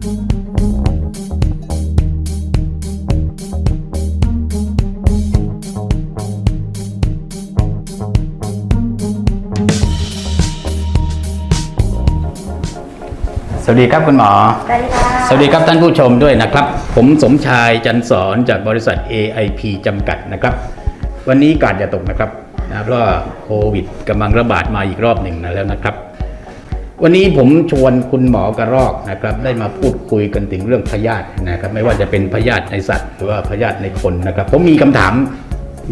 สวัสดีครับคุณหมอ สวัสดีค่ะ สวัสดีครับท่านผู้ชมด้วยนะครับ ผมสมชายจันสอนจากบริษัท AIP จำกัดนะครับ วันนี้กาดอย่าตกนะครับนะเพราะว่าโควิดกำลังระบาดมาอีกรอบหนึ่งนะแล้วนะครับ วันนี้ผมชวนคุณหมอกระรอกนะครับได้มาพูดคุยกันถึงเรื่องพยาธินะครับไม่ว่าจะเป็นพยาธิในสัตว์ หรือว่าพยาธิในคนนะครับผมมีคำถาม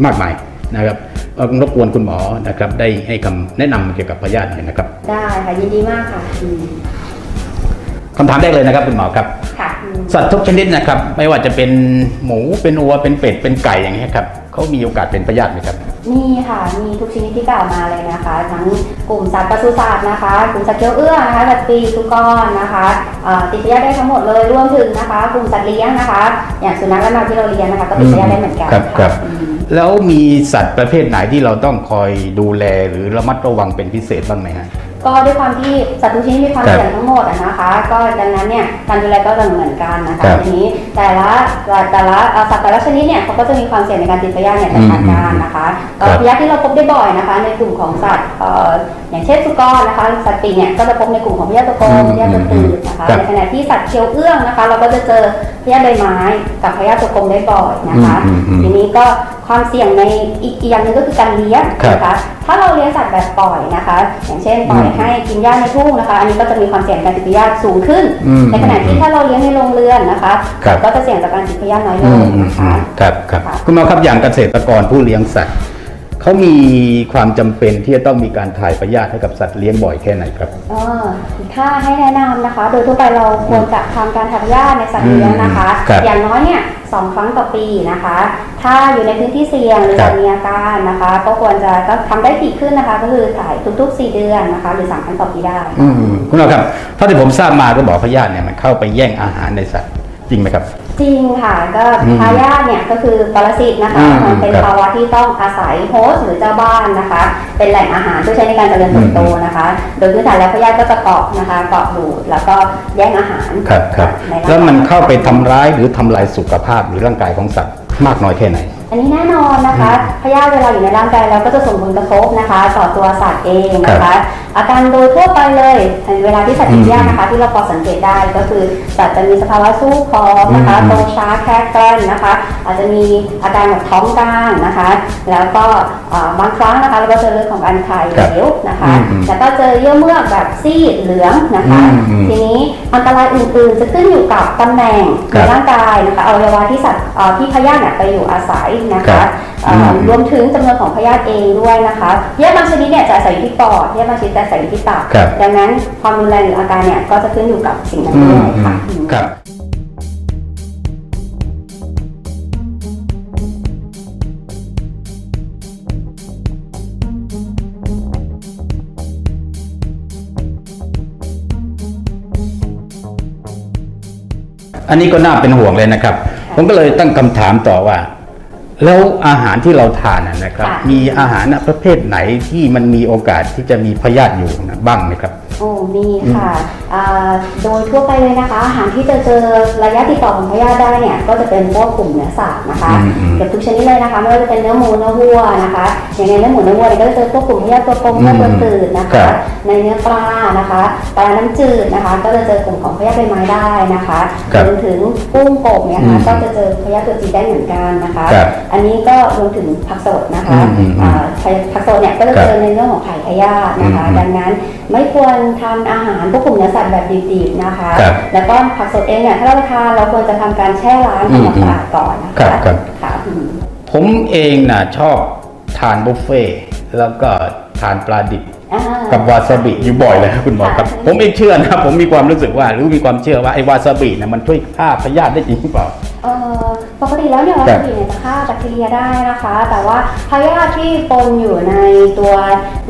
มากมายนะครับเอ่อรบกวนคุณหมอนะครับได้ให้คำแนะนำเกี่ยวกับพยาธิหน่อยนะครับ ได้ค่ะยินดีมากค่ะอืมคำถามแรกเลยนะครับคุณหมอครับค่ะอืมสัตว์ทุกชนิดนะครับ ไม่ว่าจะเป็นหมูเป็นวัวเป็นเป็ดเป็นไก่อย่างเงี้ยครับ เขามีโอกาสเป็นพยาธิไหมครับ มีค่ะ มีทุกชนิดที่กล่าวมาเลยนะคะ ทั้งกลุ่มสัตว์ปศุสัตว์นะคะ กลุ่มสัตว์เคี้ยวเอื้องนะคะ สัตว์ปีกทุกก้อนนะคะเอ่อติดพยาธิได้ทั้งหมดเลยรวมถึงนะคะ กลุ่มสัตว์เลี้ยงนะคะ อย่างสุนัขและแมวที่เราเลี้ยงนะคะ ก็ติดพยาธิได้เหมือนกันครับครัค่ะบอืมแล้วมีสัตว์ประเภทไหนที่เราต้องคอยดูแลหรือระมัดระวังเป็นพิเศษบ้างไหมฮะ ก็ด้วยความที่สัตว์ทุกชนิดมีความครับเสี่ยงทั้งหมดอะนะคะ ก็ดังนั้นเนี่ยการดูแลก็จะเหมือนกันนะคะครับทีนี้แต่ละแต่ละเอ่อสัตว์แต่ละชนิดเนี่ยเขาก็จะมีความเสี่ยงในการติดพยาธิเนี่ยแตกต่างกันนะคะก็ครับพยาธิที่เราพบได้บ่อยนะคะ ในกลุ่มของสัตว์เอ่ออย่างเช่นสุกรนะคะสัตว์ปีกเนี่ยก็จะพบในกลุ่มของพยาธิตัวกลมพยาธิตัวตืดนะคะครับ ในขณะที่สัตว์เคี้ยวเอื้องนะคะ เราก็จะเจอพยาธิใบไม้กับพยาธิตัวกลมได้บ่อยนะคะ อืมอืมอืม ทีนี้ก็ ความเสี่ยงในอีกอีกอย่างหนึงก็คือการเลี้ยงนะคะ ถ้าเราเลี้ยงสัตว์แบบปล่อยนะคะ อย่างเช่นปล่อยอืมให้กินหญ้าในทุ่งนะคะ อันนี้ก็จะมีความเสี่ยงการติดพยาธิสูงขึ้นอืมในขณะที่ถ้าเราเลี้ยงในโรงเรือนนะคะครับก็จะเสี่ยงจากการติดพยาธิน้อยลอืงมอืมนะอืคะมครับครับค่ะคุณหมอครับอย่างเกษตรกรผู้เลี้ยงสัตว์ เขามีความจำเป็นที่จะต้องมีการถ่ายพยาธิให้กับสัตว์เลี้ยงบ่อยแค่ไหนครับ เออถ้าให้แนะนำนะคะ โดยทั่วไปเราควรจะทำการถ่ายพยาธิในสัตว์เลี้ยงนะคะครับอย่างน้อยเนี่ยสองครั้งต่อปีนะคะ ถ้าอยู่ในพื้นที่เสี่ยงหรือครับมีอาการนะคะ ก็ควรจะก็ทำได้ถี่ขึ้นนะคะ ก็คือถ่ายทุกๆ 4 เดือนนะคะ หรือสามครั้งต่อปีได้ อืมคุณหมอครับเท่าที่ผมทราบมาก็บอกพยาธิเนี่ยมันเข้าไปแย่งอาหารในสัตว์จริงไหมครับ จริงค่ะก็อืมพยาธิเนี่ยก็คือปรสิตนะคะอืมมันเป็นครับภาวะที่ต้องอาศัยโฮสต์หรือเจ้าบ้านนะคะ เป็นแหล่งอาหารเพื่อใช้ในการเจริญเติบโตนะคะ โดยพื้นฐานแล้วพยาธิก็จะเกาะนะคะเกาะดูดแล้วก็แย่งอาหารครับครับในร่างกายแล้วมันเข้าไปทำร้ายหรือทำลายสุขภาพหรือร่างกายของสัตว์มากน้อยแค่ไหน อันนี้แน่นอนนะคะพยาธิเวลาอยู่ในร่างกายเราก็จะส่งผลกระทบนะคะต่อตัวสัตว์เองนะครัคะบอาการโดยทั่วไปเลยเวลาที่สัตว์ติดพยาธินะคะ ที่เราพอสังเกตได้ก็คือสัตว์จะมีสภาวะสู้พร้อมนะคะอืมโตช้าแค่แกล้นนะคะ อาจจะมีอาการแบบท้องกลางนะคะ แล้วก็เอ่อบางครั้งนะคะเราก็เจอเรื่องของการถ่ายเหลวนะคะอืมแล้วก็เจอเยื่อเมือกแบบซีดเหลืองนะคะอืมอืมทีนี้อันตรายอื่นๆ จะขึ้นอยู่กับตำแหน่งครัในบร่างกายนะคะอวัยวะที่สัตว์เอ่อที่พยาธิเนี่ยไปอยู่อาศัยนะครัคะบเอ่ออมรวมถึงจำนวนของพยาธิเองด้วยนะคะพยาธิบางชนิดเนี่ยจะอาศัยอยู่ที่ปอดพยาธิบางชนิดจะอาศัยอยู่ที่ตับครับ ดังนั้นความรุนแรงหรืออาการเนี่ยก็จะขึ้นอยู่กับสิ่งนั้นอืด้มวยอืค่ะมอืม ครับ อันนี้ก็น่าเป็นห่วงเลยนะครับ ผมก็เลยตั้งคำถามต่อว่า แล้วอาหารที่เราทานนะนะครับค่ะมีอาหารประเภทไหนที่มันมีโอกาสที่จะมีพยาธิอยู่นะบ้างไหมครับ โอ้มีค่ะอ่าโดยทั่วไปเลยนะคะ อาหารที่จะเจอระยะติดต่อของพยาธิได้เนี่ยก็จะเป็นพวกกลุ่มเนื้อสัตว์นะคะอืมอืมเกือบทุกชนิดเลยนะคะไม่ว่าจะเป็นเนื้อหมูเนื้อวัวนะคะอย่างในเนื้อหมูเนื้อวัวเนี่ยก็จะเจอพวกกลุ่มพยาธิตัวกลมพยาธิตัวตืดนะครัคะบในเนื้อปลานะคะปลาน้ำจืดนะคะ ก็จะเจอกลุ่มของพยาธิใบไม้ได้นะคะครับรวมถึงกุ้งกบเนี่ยอืค่ะมก็จะเจอพยาธิตัวจีนได้เหมือนกันนะคะครับอันนี้ก็รวมถึงผักสดนะคะอืมอืมอืมอ่าผักสดเนี่ยก็จะครับเจอในเรื่องของไข่พยาธินะคะอืมดังนั้นไม่ควรทานอาหารพวกกลุ่มเนื้อสัตว์แบบดิบๆนะคะ ครับแล้วก็ผักสดเองเนี่ยถ้าเราทานเราควรจะทำการแช่ล้างทำความสะอาดก่อนนะครัคะบครับ ค่ะอืมผมเองนะชอบทานบุฟเฟ่ต์แล้วก็ทานปลาดิบ อ่า กับวาซาบิอยู่บ่อยเลยครับคุณหมอครับ ค่ะ ผมเองเชื่อนะผมมีความรู้สึกว่าหรือมีความเชื่อว่าไอ้วาซาบิเนี่ยมันช่วยฆ่าพยาธิได้จริงหรือเปล่า เอ่อปกติแล้วเนี่ยวาครัซาบบิเนี่ยจะฆ่าแบคทีเรียได้นะคะ แต่ว่าพยาธิที่ปนอยู่ในตัว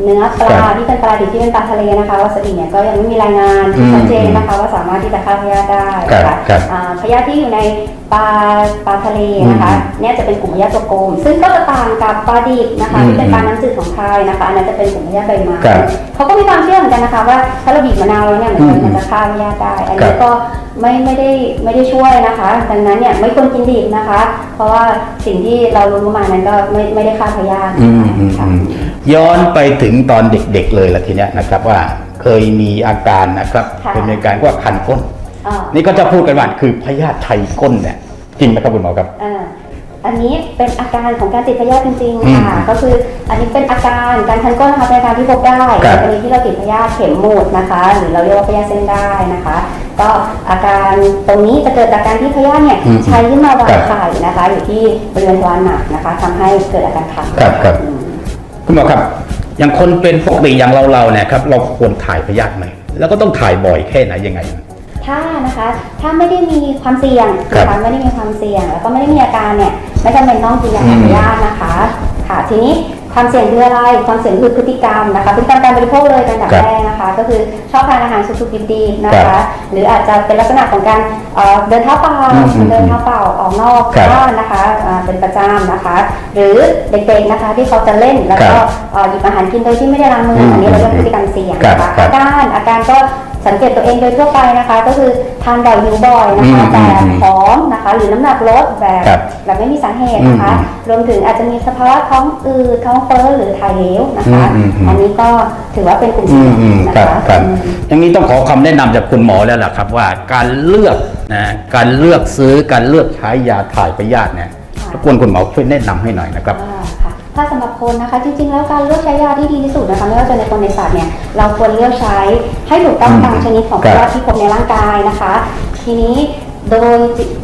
เนื้อปครัลาบที่เป็นปลาดิบที่เป็นปลาทะเลนะคะวาซาบิเนี่ยก็ยังไม่มีรายงานที่อืมชัดเจนนะคะว่าสามารถที่จะฆ่าพยาธิได้ครับค่ะครับอ่าพยาธิที่อยู่ในปลาปลาทะเลนะคะอืมเนี่ยจะเป็นกลุ่มพยาธิตัวกลมซึ่งก็จะต่างกับปลาดิบนะคะอืมที่เป็นปลาน้ำจืดของไทยนะคะอันนั้นจะเป็นกลุ่มพยาธิใบไม้ครับเขาก็มีความเชื่อเหมือนกันนะคะว่าถ้าเราบีบมะนาวแล้วเนี่ยเหมือนอืมันมมันจะฆ่าพยาธิได้ อันครันี้บก็ ไม่ไม่ได้ไม่ได้ช่วยนะคะ ดังนั้นเนี่ยไม่ควรกินดิบนะคะ เพราะว่าสิ่งที่เรารู้มานั้นก็ไม่ไม่ได้ฆ่าพยาธิอืนะมคะอืมค่ะอืมย้อนไปถึงตอนเด็กๆเลยละทีเนี้ยนะครับว่าเคยมีอาการนะครับค่ะเป็นอาการว่าคันก้นอ่านี่ก็จะพูดกันว่าคือพยาธิไทยก้นเนี่ยจริงไหมครับคุณหมอครับอ่าอันนี้เป็นอาการของการติดพยาธิจริงอืๆมค่ะ ก็คืออันนี้เป็นอาการการคันก้นนะคะเป็นอาการที่พบได้ครับในกรณีที่เราติดพยาธิเข็มหมุดนะคะ หรือเราเรียกว่าพยาธิเส้นได้นะคะ ก็อาการตรงนี้จะเกิดจากการที่พยาธิเนี่ยอืมใช้ขึ้นมาวาครังบไข่นะคะ อยู่ที่บริเวณทวารหนักนะคะทำให้เกิดอาการคันครับครับอืมคุณหมอครับอย่างคนเป็นปกติอย่างเราเราๆเนี่ยครับเราควรถ่ายพยาธิไหมแล้วก็ต้องถ่ายบ่อยแค่ไหนยังไงถ้านะคะถ้าไม่ได้มีความเสี่ยงครับนะคะไม่ได้มีความเสี่ยง แล้วก็ไม่ได้มีอาการเนี่ยไม่จำเป็นต้องกินยาถ่ายพยาธินะคะ ค่ะทีนี้ความเสี่ยงคืออะไรความเสี่ยงคือพฤติกรรมนะคะพฤติกรรมการบริโภคเลยเป็นอันดับครับแรก นะคะ ก็คือชอบทานอาหารสุกๆดิบๆนะครัคะ บหรืออาจจะเป็นลักษณะของการเอ่อเดินเท้าเปล่าอืมอืมเดินเท้าเปล่าออกนอกครับบ้านนะคะอ่าเป็นประจำนะคะ หรือเด็กๆนะคะที่เขาจะเล่นแล้วก็ครับเอ่อหยิบอาหารกินโดยที่ไม่ได้ล้างมือมอันนี้เราเรียกพฤติกรรมเสี่ยงครับนะคะครับ อาการอาการก็ สังเกตตัวเองโดยทั่วไปนะคะ ก็คือทานบ่อยหิวบ่อยนะคะอืมแต่อืมผอมนะคะ หรือน้ำหนักลดแบบครับแบบไม่มีสาเหตุนะคะอืมรวมถึงอาจจะมีสภาวะท้องอืดท้องเฟ้อหรือถ่ายเหลวนะคะ อืมอืมอืม อันนี้ก็ถือว่าเป็นกลุ่มอืเสี่ยมงอืมนะครัคะบครับอืม อย่างนี้ต้องขอคำแนะนำจากคุณหมอแล้วล่ะครับว่าการเลือกนะการเลือกซื้อการเลือกใช้ยาถ่ายพยาธิเนี่ยค่ะ รบกวนคุณหมอช่วยแนะนำให้หน่อยนะครับ อ่าค่ะ ถ้าสำหรับคนนะคะ จริงๆ แล้วการเลือกใช้ยาที่ดีที่สุดนะคะไม่ว่าจะในคนในสัตว์เนี่ยเราควรเลือกใช้ให้ถูกต้องอืมตามชนิดของครัพบยาธิที่พบในร่างกายนะคะ ทีนี้โดย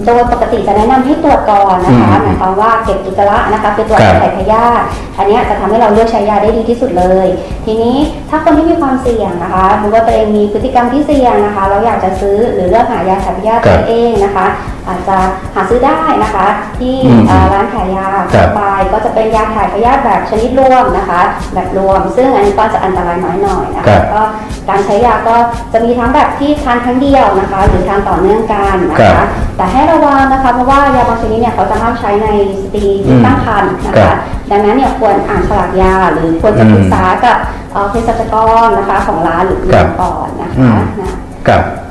โดยปกติจะแนะนำให้ตรวจก่อนนะคะอืมหมายความว่าเก็บอุจจาระนะคะคือตรวจครับไข่พยาธิอันเนี้ยจะทำให้เราเลือกใช้ยาได้ดีที่สุดเลย ทีนี้ถ้าคนที่มีความเสี่ยงนะคะหรือว่าตัวเองมีพฤติกรรมที่เสี่ยงนะคะ เราอยากจะซื้อหรือเลือกหายาถ่ายพยาธิครับตัวเองนะคะ อาจจะหาซื้อได้นะคะ ที่อืมอ่าร้านขายยาครับไปก็จะเป็นยาถ่ายพยาธิแบบชนิดรวมนะคะ แบบรวม ซึ่งอันนี้ก็จะอันตรายน้อยหน่อยนะครัคะบก็การใช้ยาก็จะมีทั้งแบบที่ทานครั้งเดียวนะคะ หรือทานต่อเนื่องกันนะครัคะบแต่ให้ระวังนะคะเพราะว่ายาบางชนิดเนี่ยเขาจะห้ามใช้ในสตรีอืที่มตั้งครรภ์นะครัคะบดังนั้นเนี่ยควรอ่านฉลากยาหรือควรจะอืมปรึกษากับเอ่อเภสัชกรนะคะของร้านหรือครัโรบงก่อนนะอืคะมนะครับ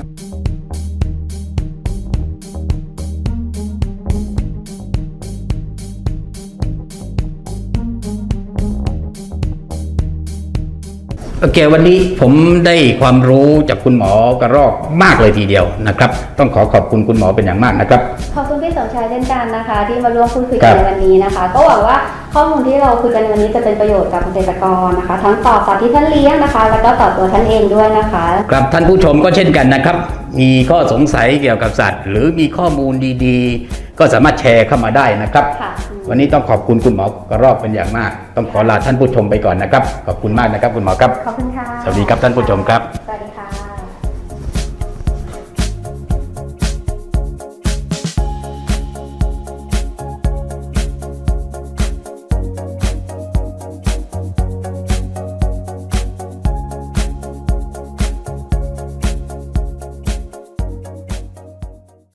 โอเควันนี้ผมได้ความรู้จากคุณหมอกระรอกมากเลยทีเดียวนะครับ ต้องขอขอบคุณคุณหมอเป็นอย่างมากนะครับ ขอบคุณพี่สมชายเช่นกันนะคะ ที่มาร่วมพูดคุยครักันบในวันนี้นะคะ ก็หวังว่าข้อมูลที่เราคุยกันในวันนี้จะเป็นประโยชน์กับเกษตรกรนะคะ ทั้งต่อสัตว์ที่ท่านเลี้ยงนะคะ แล้วก็ต่อตัวท่านเองด้วยนะคะครับท่านผู้ชมก็เช่นกันนะครับ มีข้อสงสัยเกี่ยวกับสัตว์ หรือมีข้อมูลดีๆ ก็สามารถแชร์เข้ามาได้นะครับค่ะ วันนี้ต้องขอบคุณคุณหมอกระรอกเป็นอย่างมาก ต้องขอลาท่านผู้ชมไปก่อนนะครับ ขอบคุณมากนะครับ คุณหมอครับ ขอบคุณค่ะ สวัสดีครับท่านผู้ชมครับ